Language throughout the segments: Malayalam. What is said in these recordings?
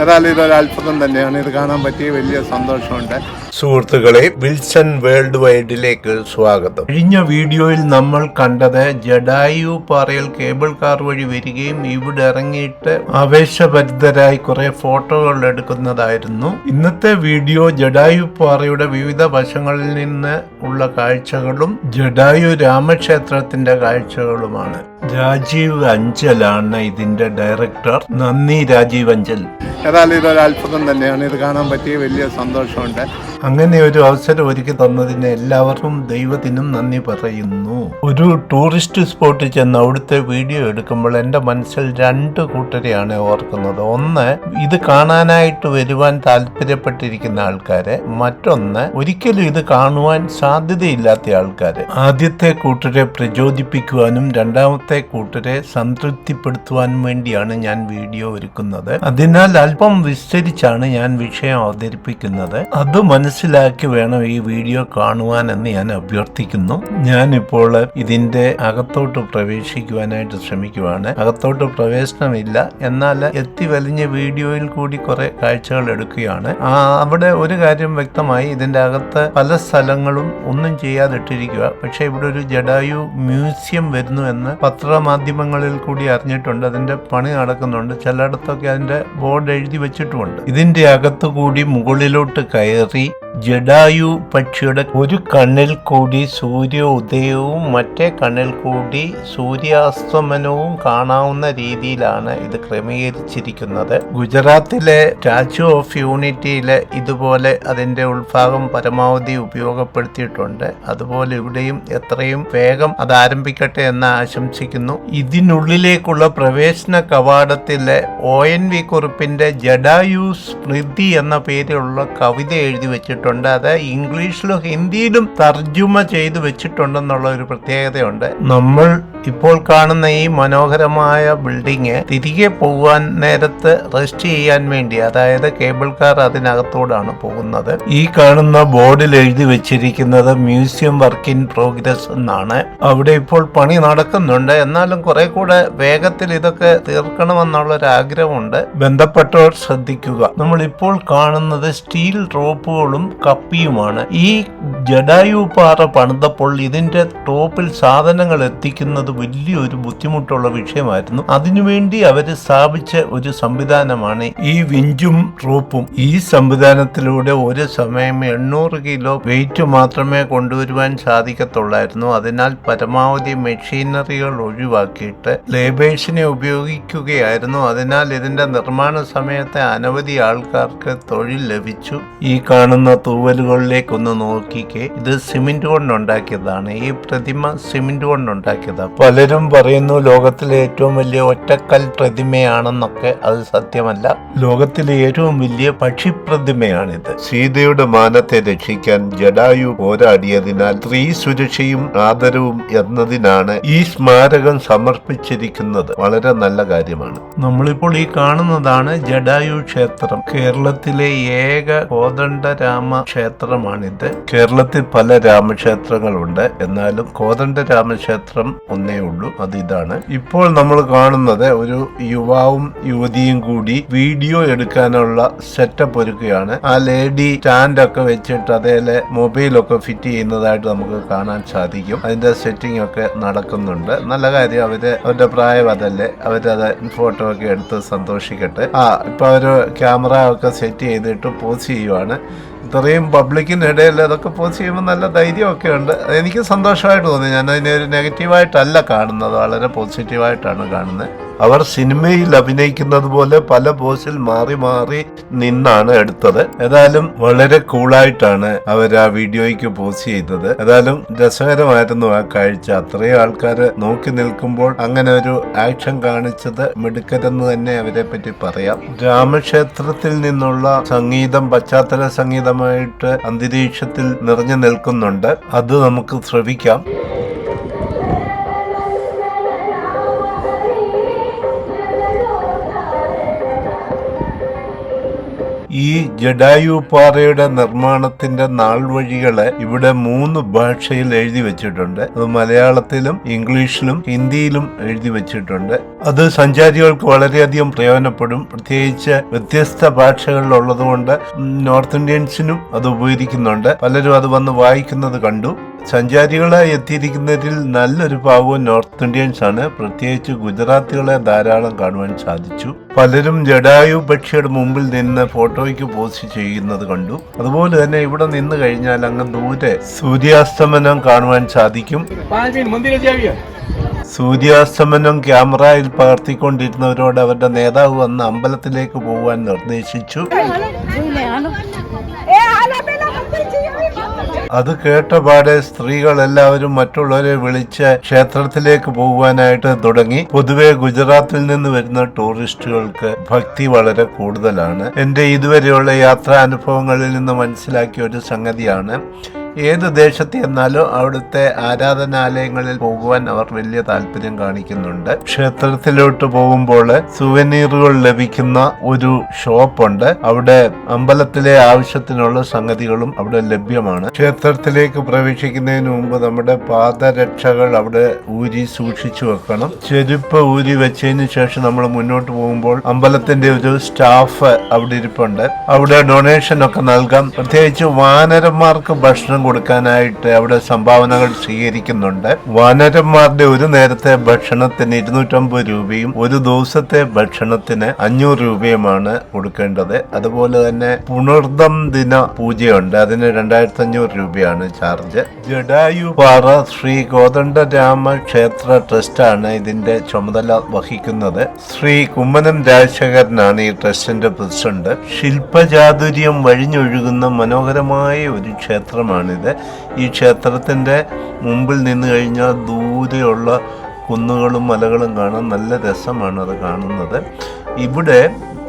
ഏതായാലും ഇതൊരു അത്ഭുതം തന്നെയാണ്. ഇത് കാണാൻ പറ്റിയ വലിയ സന്തോഷമുണ്ട്. സുഹൃത്തുക്കളെ വിൽസൺ വേൾഡ് വൈഡിലേക്ക് സ്വാഗതം. കഴിഞ്ഞ വീഡിയോയിൽ നമ്മൾ കണ്ടത് ജഡായു പാറയിൽ കേബിൾ കാർ വഴി വരികയും ഇവിടെ ഇറങ്ങിയിട്ട് ആവേശഭരിതരായി കുറെ ഫോട്ടോകൾ എടുക്കുന്നതായിരുന്നു. ഇന്നത്തെ വീഡിയോ ജഡായു പാറയുടെ വിവിധ വശങ്ങളിൽ നിന്ന് ഉള്ള കാഴ്ചകളും ജഡായു രാമക്ഷേത്രത്തിന്റെ കാഴ്ചകളുമാണ്. രാജീവ് അഞ്ചലാണ് ഇതിന്റെ ഡയറക്ടർ. നന്ദി രാജീവ് അഞ്ചൽ. ഏതായാലും ഇതൊരു അത്ഭുതം തന്നെയാണ്. ഇത് കാണാൻ പറ്റിയ വലിയ സന്തോഷമുണ്ട്. അങ്ങനെ ഒരു അവസരം ഒരുക്കി തന്നതിന് എല്ലാവർക്കും ദൈവത്തിനും നന്ദി പറയുന്നു. ഒരു ടൂറിസ്റ്റ് സ്പോട്ടിൽ ചെന്ന് അവിടുത്തെ വീഡിയോ എടുക്കുമ്പോൾ എന്റെ മനസ്സിൽ രണ്ട് കൂട്ടരെയാണ് ഓർക്കുന്നത്. ഒന്ന് ഇത് കാണാനായിട്ട് വരുവാൻ താല്പര്യപ്പെട്ടിരിക്കുന്ന ആൾക്കാരെ. മറ്റൊന്ന് ഒരിക്കലും ഇത് കാണുവാൻ സാധ്യതയില്ലാത്ത ആൾക്കാരെ. ആദ്യത്തെ കൂട്ടരെ പ്രചോദിപ്പിക്കുവാനും രണ്ടാമത്തെ കൂട്ടരെ സംതൃപ്തിപ്പെടുത്തുവാൻ വേണ്ടിയാണ് ഞാൻ വീഡിയോ ഒരുക്കുന്നത്. അതിനാൽ അല്പം വിസ്തരിച്ചാണ് ഞാൻ വിഷയം അവതരിപ്പിക്കുന്നത്. അത് മനസ്സിലാക്കി വേണം ഈ വീഡിയോ കാണുവാൻ എന്ന് ഞാൻ അഭ്യർത്ഥിക്കുന്നു. ഞാൻ ഇപ്പോൾ ഇതിന്റെ അകത്തോട്ട് പ്രവേശിക്കുവാനായിട്ട് ശ്രമിക്കുവാണ്. അകത്തോട്ട് പ്രവേശനമില്ല. എന്നാൽ എത്തി വലിഞ്ഞ വീഡിയോയിൽ കൂടി കുറെ കാഴ്ചകൾ എടുക്കുകയാണ്. അവിടെ ഒരു കാര്യം വ്യക്തമായി ഇതിന്റെ അകത്ത് പല സ്ഥലങ്ങളും ഒന്നും ചെയ്യാതിട്ടിരിക്കുക. പക്ഷെ ഇവിടെ ഒരു ജഡായു മ്യൂസിയം വരുന്നു എന്ന് പത്രമാധ്യമങ്ങളിൽ കൂടി അറിഞ്ഞിട്ടുണ്ട്. അതിന്റെ പണി നടക്കുന്നുണ്ട്. ചിലയിടത്തൊക്കെ അതിന്റെ ബോർഡ് എഴുതി വെച്ചിട്ടുമുണ്ട്. ഇതിന്റെ അകത്തു കൂടി മുകളിലോട്ട് കയറി ജഡായു പക്ഷിയുടെ ഒരു കണ്ണിൽ കൂടി സൂര്യ ഉദയവും മറ്റേ കണ്ണിൽ കൂടി സൂര്യാസ്തമനവും കാണാവുന്ന രീതിയിലാണ് ഇത് ക്രമീകരിച്ചിരിക്കുന്നത്. ഗുജറാത്തിലെ സ്റ്റാച്യു ഓഫ് യൂണിറ്റിയിലെ ഇതുപോലെ അതിന്റെ ഉൾഭാഗം പരമാവധി ഉപയോഗപ്പെടുത്തിയിട്ടുണ്ട്. അതുപോലെ ഇവിടെയും എത്രയും വേഗം അത് ആരംഭിക്കട്ടെ എന്ന് ആശംസിക്കുന്നു ഇതിനുള്ളിലേക്കുള്ള പ്രവേശന കവാടത്തിലെ ഒ എൻ വി കുറിപ്പിന്റെ ജഡായു സ്മൃതി എന്ന പേരിലുള്ള കവിത എഴുതി വെച്ചിട്ടുണ്ട്. അത് ഇംഗ്ലീഷിലും ഹിന്ദിയിലും തർജുമ ചെയ്തു വെച്ചിട്ടുണ്ടെന്നുള്ള ഒരു പ്രത്യേകതയുണ്ട്. നമ്മൾ ഇപ്പോൾ കാണുന്ന ഈ മനോഹരമായ ബിൽഡിങ് തിരികെ പോകാൻ നേരത്ത് റെസ്റ്റ് ചെയ്യാൻ വേണ്ടി അതായത് കേബിൾ കാർ അതിനകത്തോടാണ് പോകുന്നത്. ഈ കാണുന്ന ബോർഡിൽ എഴുതി വെച്ചിരിക്കുന്നത് മ്യൂസിയം വർക്ക് ഇൻ പ്രോഗ്രസ് എന്നാണ്. അവിടെ ഇപ്പോൾ പണി നടക്കുന്നുണ്ട്. എന്നാലും കുറെ കൂടെ വേഗത്തിൽ ഇതൊക്കെ തീർക്കണമെന്നുള്ള ഒരു ആഗ്രഹമുണ്ട് ബന്ധപ്പെട്ടവർ ശ്രദ്ധിക്കുക. നമ്മൾ ഇപ്പോൾ കാണുന്നത് സ്റ്റീൽ റോപ്പുകളും കപ്പിയുമാണ്. ഈ ജഡായു പാറ പണിതപ്പോൾ ഇതിന്റെ ടോപ്പിൽ സാധനങ്ങൾ എത്തിക്കുന്നത് വലിയൊരു ബുദ്ധിമുട്ടുള്ള വിഷയമായിരുന്നു. അതിനുവേണ്ടി അവർ സ്ഥാപിച്ച ഒരു സംവിധാനമാണ് ഈ വിഞ്ചും ട്രോപ്പും ഈ സംവിധാനത്തിലൂടെ ഒരു സമയം എണ്ണൂറ് കിലോ വെയിറ്റ് മാത്രമേ കൊണ്ടുവരുവാൻ സാധിക്കത്തുള്ളായിരുന്നു. അതിനാൽ പരമാവധി മെഷീനറികൾ ഒഴിവാക്കിയിട്ട് ലേബേഴ്സിനെ ഉപയോഗിക്കുകയായിരുന്നു. അതിനാൽ ഇതിന്റെ നിർമ്മാണ സമയത്തെ അനവധി ആൾക്കാർക്ക് തൊഴിൽ ലഭിച്ചു. ഈ കാണുന്ന തൂവലുകളിലേക്കൊന്ന് നോക്കിക്കേ. ഇത് സിമെന്റ് കൊണ്ടുണ്ടാക്കിയതാണ്. ഈ പ്രതിമ സിമെന്റ് കൊണ്ടുണ്ടാക്കിയതാണ് പലരും പറയുന്നു ലോകത്തിലെ ഏറ്റവും വലിയ ഒറ്റക്കൽ പ്രതിമയാണെന്നൊക്കെ. അത് സത്യമല്ല. ലോകത്തിലെ ഏറ്റവും വലിയ പക്ഷിപ്രതിമയാണിത്. സീതയുടെ മാനത്തെ രക്ഷിക്കാൻ ജഡായു പോരാടിയതിനാൽ സ്ത്രീ സുരക്ഷയും ആദരവും എന്നതിനാണ് ഈ സ്മാരകം സമർപ്പിച്ചിരിക്കുന്നത് വളരെ നല്ല കാര്യമാണ്. നമ്മളിപ്പോൾ ഈ കാണുന്നതാണ് ജഡായു ക്ഷേത്രം. കേരളത്തിലെ ഏക കോദണ്ഡരാമ ക്ഷേത്രമാണിത്. കേരളത്തിൽ പല രാമക്ഷേത്രങ്ങളുണ്ട്. എന്നാലും കോദണ്ഡരാമ രാമക്ഷേത്രം ഒന്നേ ഉള്ളൂ. അത് ഇതാണ്. ഇപ്പോൾ നമ്മൾ കാണുന്നത് ഒരു യുവാവും യുവതിയും കൂടി വീഡിയോ എടുക്കാനുള്ള സെറ്റപ്പ് ഒരുക്കുകയാണ്. ആ ലേഡി സ്റ്റാൻഡ് ഒക്കെ വെച്ചിട്ട് അതേലെ മൊബൈലൊക്കെ ഫിറ്റ് ചെയ്യുന്നതായിട്ട് നമുക്ക് കാണാൻ സാധിക്കും. അതിന്റെ സെറ്റിംഗ് ഒക്കെ നടക്കുന്നുണ്ട്. നല്ല കാര്യം അവർ അവരുടെ പ്രായം അതല്ലേ. അവരത് ഫോട്ടോ ഒക്കെ എടുത്ത് സന്തോഷിക്കട്ടെ. ആ ഇപ്പൊ അവർ ക്യാമറ ഒക്കെ സെറ്റ് ചെയ്തിട്ട് പോസ്റ്റ് ചെയ്യുവാണ്. ഇത്രയും പബ്ലിക്കിനിടയിൽ അതൊക്കെ പോസ്റ്റ് ചെയ്യുമ്പോൾ നല്ല ധൈര്യമൊക്കെ ഉണ്ട്. എനിക്ക് സന്തോഷമായിട്ട് തോന്നി. ഞാൻ അതിനെ ഒരു നെഗറ്റീവായിട്ടല്ല കാണുന്നത്. വളരെ പോസിറ്റീവായിട്ടാണ് കാണുന്നത്. അവർ സിനിമയിൽ അഭിനയിക്കുന്നത് പോലെ പല പോസിൽ മാറി മാറി നിന്നാണ് എടുത്തത്. ഏതായാലും വളരെ കൂളായിട്ടാണ് അവർ ആ വീഡിയോയ്ക്ക് പോസ്റ്റ് ചെയ്തത്. ഏതായാലും രസകരമായിരുന്നു ആ കാഴ്ച. അത്രയും ആൾക്കാർ നോക്കി നിൽക്കുമ്പോൾ അങ്ങനെ ഒരു ആക്ഷൻ കാണിച്ചത് മിടുക്കരെന്ന് തന്നെ അവരെ പറ്റി പറയാം. രാമക്ഷേത്രത്തിൽ നിന്നുള്ള സംഗീതം പശ്ചാത്തല സംഗീതമായിട്ട് അന്തരീക്ഷത്തിൽ നിറഞ്ഞു നിൽക്കുന്നുണ്ട്. അത് നമുക്ക് ശ്രവിക്കാം. ഈ ജഡായു പാറയുടെ നിർമ്മാണത്തിന്റെ നാൾ വഴികളെ ഇവിടെ മൂന്ന് ഭാഷയിൽ എഴുതി വെച്ചിട്ടുണ്ട്. അത് മലയാളത്തിലും ഇംഗ്ലീഷിലും ഹിന്ദിയിലും എഴുതി വെച്ചിട്ടുണ്ട്. അത് സഞ്ചാരികൾക്ക് വളരെയധികം പ്രയോജനപ്പെടും. പ്രത്യേകിച്ച് വ്യത്യസ്ത ഭാഷകളിലുള്ളത് കൊണ്ട് നോർത്ത് ഇന്ത്യൻസിനും അത് ഉപകരിക്കുന്നുണ്ട്. പലരും അത് വന്ന് വായിക്കുന്നത് കണ്ടു. സഞ്ചാരികളെ എത്തിയിരിക്കുന്നതിൽ നല്ലൊരു ഭാഗവും നോർത്ത് ഇന്ത്യൻസ് ആണ് പ്രത്യേകിച്ച് ഗുജറാത്തികളെ ധാരാളം കാണുവാൻ സാധിച്ചു. പലരും ജഡായു പക്ഷിയുടെ മുമ്പിൽ നിന്ന് ഫോട്ടോയ്ക്ക് പോസ്റ്റ് ചെയ്യുന്നത് കണ്ടു. അതുപോലെ തന്നെ ഇവിടെ നിന്ന് കഴിഞ്ഞാൽ അങ്ങ് ദൂരെ സൂര്യാസ്തമനം കാണുവാൻ സാധിക്കും. സൂര്യാസ്തമനം ക്യാമറയിൽ പകർത്തിക്കൊണ്ടിരുന്നവരോട് അവരുടെ നേതാവ് വന്ന് അമ്പലത്തിലേക്ക് പോകാൻ നിർദ്ദേശിച്ചു. അത് കേട്ടപാടെ സ്ത്രീകൾ എല്ലാവരും മറ്റുള്ളവരെ വിളിച്ച് ക്ഷേത്രത്തിലേക്ക് പോകുവാനായിട്ട് തുടങ്ങി. പൊതുവെ ഗുജറാത്തിൽ നിന്ന് വരുന്ന ടൂറിസ്റ്റുകൾക്ക് ഭക്തി വളരെ കൂടുതലാണ്. എന്റെ ഇതുവരെയുള്ള യാത്രാ അനുഭവങ്ങളിൽ നിന്ന് മനസ്സിലാക്കിയ ഒരു സംഗതിയാണ്. ഏത് ദേശത്ത് ചെന്നാലും അവിടുത്തെ ആരാധനാലയങ്ങളിൽ പോകുവാൻ അവർ വലിയ താല്പര്യം കാണിക്കുന്നുണ്ട്. ക്ഷേത്രത്തിലോട്ട് പോകുമ്പോൾ സുവനീറുകൾ ലഭിക്കുന്ന ഒരു ഷോപ്പുണ്ട്. അവിടെ അമ്പലത്തിലെ ആവശ്യത്തിനുള്ള സംഗതികളും അവിടെ ലഭ്യമാണ്. ക്ഷേത്രത്തിലേക്ക് പ്രവേശിക്കുന്നതിന് മുമ്പ് നമ്മുടെ പാദരക്ഷകൾ അവിടെ ഊരി സൂക്ഷിച്ചു വെക്കണം. ചെരുപ്പ് ഊരി വെച്ചതിന് ശേഷം നമ്മൾ മുന്നോട്ട് പോകുമ്പോൾ അമ്പലത്തിന്റെ ഒരു സ്റ്റാഫ് അവിടെ ഇരിപ്പുണ്ട്. അവിടെ ഡൊണേഷൻ ഒക്കെ നൽകാം. പ്രത്യേകിച്ച് വാനരന്മാർക്ക് ഭക്ഷണം കൊടുക്കാനായിട്ട് അവിടെ സംഭാവനകൾ സ്വീകരിക്കുന്നുണ്ട്. വാനരന്മാരുടെ ഒരു നേരത്തെ ഭക്ഷണത്തിന് ഇരുന്നൂറ്റമ്പത് രൂപയും ഒരു ദിവസത്തെ ഭക്ഷണത്തിന് അഞ്ഞൂറ് രൂപയുമാണ് കൊടുക്കേണ്ടത്. അതുപോലെ തന്നെ പുണർദം ദിന പൂജയുണ്ട്. അതിന് രണ്ടായിരത്തി അഞ്ഞൂറ് രൂപയാണ് ചാർജ്. ജഡായു പാറ ശ്രീ കോദണ്ഡരാമ ക്ഷേത്ര ട്രസ്റ്റാണ് ഇതിന്റെ ചുമതല വഹിക്കുന്നത്. ശ്രീ കുമ്മനം രാജശേഖരനാണ് ഈ ട്രസ്റ്റിന്റെ പ്രസിഡന്റ്. ശില്പചാതുര്യം വഴിഞ്ഞൊഴുകുന്ന മനോഹരമായ ഒരു ക്ഷേത്രമാണിത് ഈ ക്ഷേത്രത്തിന്റെ മുമ്പിൽ നിന്ന് കഴിഞ്ഞാൽ ദൂരെയുള്ള കുന്നുകളും മലകളും കാണാൻ നല്ല രസമാണ് അത് കാണുന്നത്. ഇവിടെ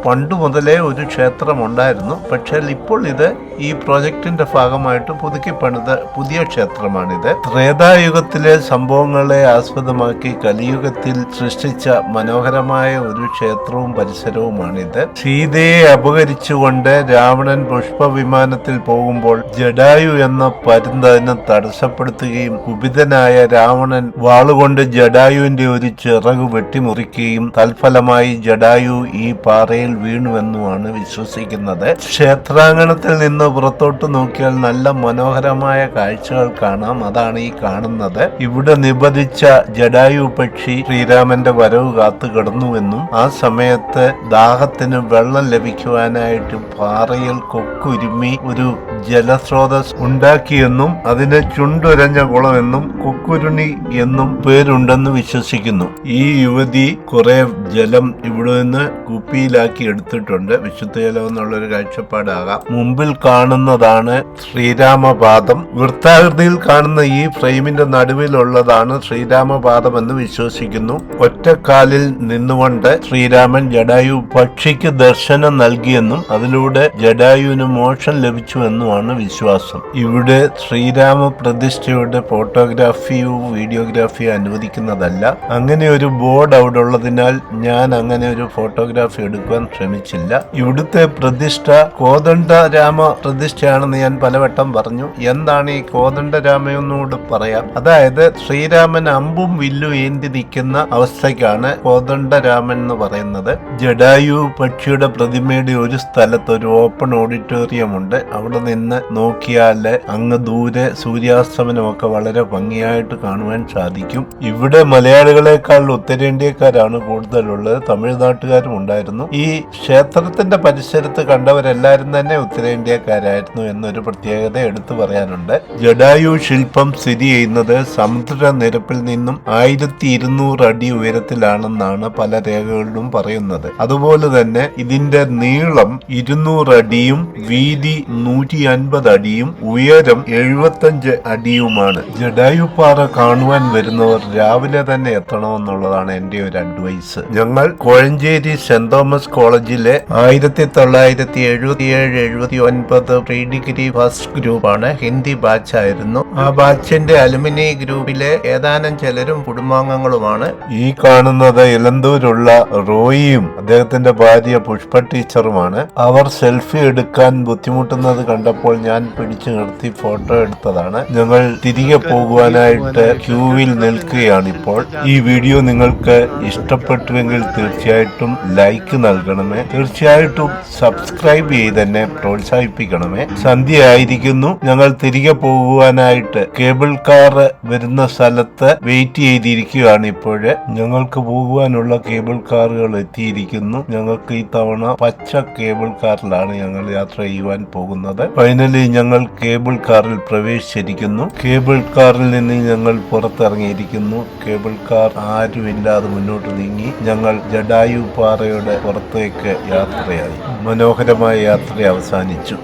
പണ്ട് മുതലേ ഒരു ക്ഷേത്രം ഉണ്ടായിരുന്നു പക്ഷേ ഇപ്പോൾ ഇത് ഈ പ്രോജക്റ്റിന്റെ ഭാഗമായിട്ട് പുതുക്കി പണിത പുതിയ ക്ഷേത്രമാണിത്. ത്രേതായുഗത്തിലെ സംഭവങ്ങളെ ആസ്പദമാക്കി കലിയുഗത്തിൽ സൃഷ്ടിച്ച മനോഹരമായ ഒരു ക്ഷേത്രവും പരിസരവുമാണിത്. സീതയെ അപകരിച്ചുകൊണ്ട് രാവണൻ പുഷ്പവിമാനത്തിൽ പോകുമ്പോൾ ജഡായു എന്ന പരുന്തതിനെ തടസ്സപ്പെടുത്തുകയും കുപിതനായ രാവണൻ വാളുകൊണ്ട് ജഡായുവിന്റെ ഒരു ചിറക് വെട്ടിമുറിക്കുകയും തൽഫലമായി ജഡായു ഈ പാറയിൽ വീണുവെന്നുമാണ് വിശ്വസിക്കുന്നത്. ക്ഷേത്രാങ്കണത്തിൽ നിന്ന് പുറത്തോട്ട് നോക്കിയാൽ നല്ല മനോഹരമായ കാഴ്ചകൾ കാണാം. അതാണ് ഈ കാണുന്നത്. ഇവിടെ നിബദിച്ച ജഡായു പക്ഷി ശ്രീരാമന്റെ വരവ് കാത്തു കിടന്നുവെന്നും ആ സമയത്ത് ദാഹത്തിന് വെള്ളം ലഭിക്കുവാനായിട്ട് പാറയിൽ കൊക്കുരുമി ഒരു ജലസ്രോതസ് ഉണ്ടാക്കിയെന്നും അതിന് ചുണ്ടുരഞ്ഞ കുളമെന്നും കൊക്കുരുണി എന്നും പേരുണ്ടെന്ന് വിശ്വസിക്കുന്നു. ഈ യുവതി കുറെ ജലം ഇവിടെ നിന്ന് കുപ്പിയിലാക്കി എടുത്തിട്ടുണ്ട്. വിശുദ്ധ ജലം എന്നുള്ളൊരു കാഴ്ചപ്പാടാകാം. മുമ്പിൽ കാണുന്നതാണ് ശ്രീരാമപാദം. വൃത്താകൃതിയിൽ കാണുന്ന ഈ ഫ്രെയിമിന്റെ നടുവിലുള്ളതാണ് ശ്രീരാമപാദം എന്ന് വിശ്വസിക്കുന്നു. ഒറ്റക്കാലിൽ നിന്നുകൊണ്ട് ശ്രീരാമൻ ജഡായു പക്ഷിക്ക് ദർശനം നൽകിയെന്നും അതിലൂടെ ജഡായുവിന് മോക്ഷം ലഭിച്ചുവെന്നുമാണ് വിശ്വാസം. ഇവിടെ ശ്രീരാമ പ്രതിഷ്ഠയുടെ ഫോട്ടോഗ്രാഫിയോ വീഡിയോഗ്രാഫിയോ അനുവദിക്കുന്നതല്ല. അങ്ങനെ ഒരു ബോർഡ് അവിടെ ഉള്ളതിനാൽ ഞാൻ അങ്ങനെ ഒരു ഫോട്ടോഗ്രാഫി എടുക്കാൻ ശ്രമിച്ചില്ല ഇവിടുത്തെ പ്രതിഷ്ഠ കോദണ്ഡരാമ പ്രതിഷ്ഠയാണെന്ന് ഞാൻ പലവട്ടം പറഞ്ഞു. എന്താണ് ഈ കോദണ്ഡ രാമയെന്നോട് പറയാം അതായത് ശ്രീരാമൻ അമ്പും വില്ലും ഏന്തി നിൽക്കുന്ന അവസ്ഥയ്ക്കാണ് കോദണ്ഡ രാമൻ എന്ന് പറയുന്നത്. ജഡായു പക്ഷിയുടെ പ്രതിമയുടെ ഒരു സ്ഥലത്ത് ഒരു ഓപ്പൺ ഓഡിറ്റോറിയം ഉണ്ട്. അവിടെ നിന്ന് നോക്കിയാൽ അങ്ങ് ദൂരെ സൂര്യാസ്തമനമൊക്കെ വളരെ ഭംഗിയായിട്ട് കാണുവാൻ സാധിക്കും. ഇവിടെ മലയാളികളെക്കാൾ ഉത്തരേന്ത്യക്കാരാണ് കൂടുതലുള്ളത്. തമിഴ്നാട്ടുകാരും ഉണ്ടായിരുന്നു. ഈ ക്ഷേത്രത്തിന്റെ പരിസരത്ത് കണ്ടവരെല്ലാവരും തന്നെ ഉത്തരേന്ത്യക്കാരായിരുന്നു എന്നൊരു പ്രത്യേകത എടുത്തു പറയാനുണ്ട്. ജഡായു ശില്പം സ്ഥിതി ചെയ്യുന്നത് സമുദ്രനിരപ്പിൽ നിന്നും ആയിരത്തി ഇരുന്നൂറ് അടി ഉയരത്തിലാണെന്നാണ് പല രേഖകളിലും പറയുന്നത്. അതുപോലെ തന്നെ ഇതിന്റെ നീളം ഇരുന്നൂറ് അടിയും വീതി നൂറ്റി അൻപത് അടിയും ഉയരം എഴുപത്തഞ്ച് അടിയുമാണ്. ജഡായു പാറ കാണുവാൻ വരുന്നവർ രാവിലെ തന്നെ എത്തണമെന്നുള്ളതാണ് എന്റെ ഒരു അഡ്വൈസ്. ഞങ്ങൾ കോഴഞ്ചേരി സെന്റ് തോമസ് കോളേജിലെ ആയിരത്തി തൊള്ളായിരത്തി എഴുപത്തി ഏഴ് എഴുപത്തി ഒൻപത് പ്രീ ഡിഗ്രി ഫസ്റ്റ് ഗ്രൂപ്പാണ് ഹിന്ദി ബാച്ച് ആയിരുന്നു. ആ ബാച്ചിന്റെ അലുമിനി ഗ്രൂപ്പിലെ ഏതാനും ചിലരും കുടുംബാംഗങ്ങളുമാണ്. ഈ കാണുന്നത് ഇലന്തൂരുള്ള റോയിയും അദ്ദേഹത്തിന്റെ ഭാര്യ പുഷ്പ ടീച്ചറുമാണ്. അവർ സെൽഫി എടുക്കാൻ ബുദ്ധിമുട്ടുന്നത് കണ്ടപ്പോൾ ഞാൻ പിടിച്ചു നിർത്തി ഫോട്ടോ എടുത്തതാണ്. ഞങ്ങൾ തിരികെ പോകുവാനായിട്ട് ക്യൂവിൽ നിൽക്കുകയാണിപ്പോൾ. ഈ വീഡിയോ നിങ്ങൾക്ക് ഇഷ്ടപ്പെട്ടുവെങ്കിൽ തീർച്ചയായിട്ടും ലൈക്ക് നൽകണമേ. തീർച്ചയായിട്ടും സബ്സ്ക്രൈബ് ചെയ്ത് തന്നെ പ്രോത്സാഹിപ്പിക്കണമേ. സന്ധ്യ ആയിരിക്കുന്നു ഞങ്ങൾ തിരികെ പോകുവാനായിട്ട് കേബിൾ കാർ വരുന്ന സ്ഥലത്ത് വെയിറ്റ് ചെയ്തിരിക്കുകയാണ് ഇപ്പോഴ്. ഞങ്ങൾക്ക് പോകുവാനുള്ള കേബിൾ കാറുകൾ എത്തിയിരിക്കുന്നു. ഞങ്ങൾക്ക് ഈ തവണ പച്ച കേബിൾ കാറിലാണ് ഞങ്ങൾ യാത്ര ചെയ്യുവാൻ പോകുന്നത്. ഫൈനലി ഞങ്ങൾ കേബിൾ കാറിൽ പ്രവേശിച്ചിരിക്കുന്നു. കേബിൾ കാറിൽ നിന്ന് ഞങ്ങൾ പുറത്തിറങ്ങിയിരിക്കുന്നു. കേബിൾ കാർ ആരുമില്ലാതെ മുന്നോട്ട് നീങ്ങി. ഞങ്ങൾ ജഡായു പാറയുടെ പുറത്തേക്ക് യാത്രയായി. മനോഹരമായ യാത്ര അവസാനിച്ചു.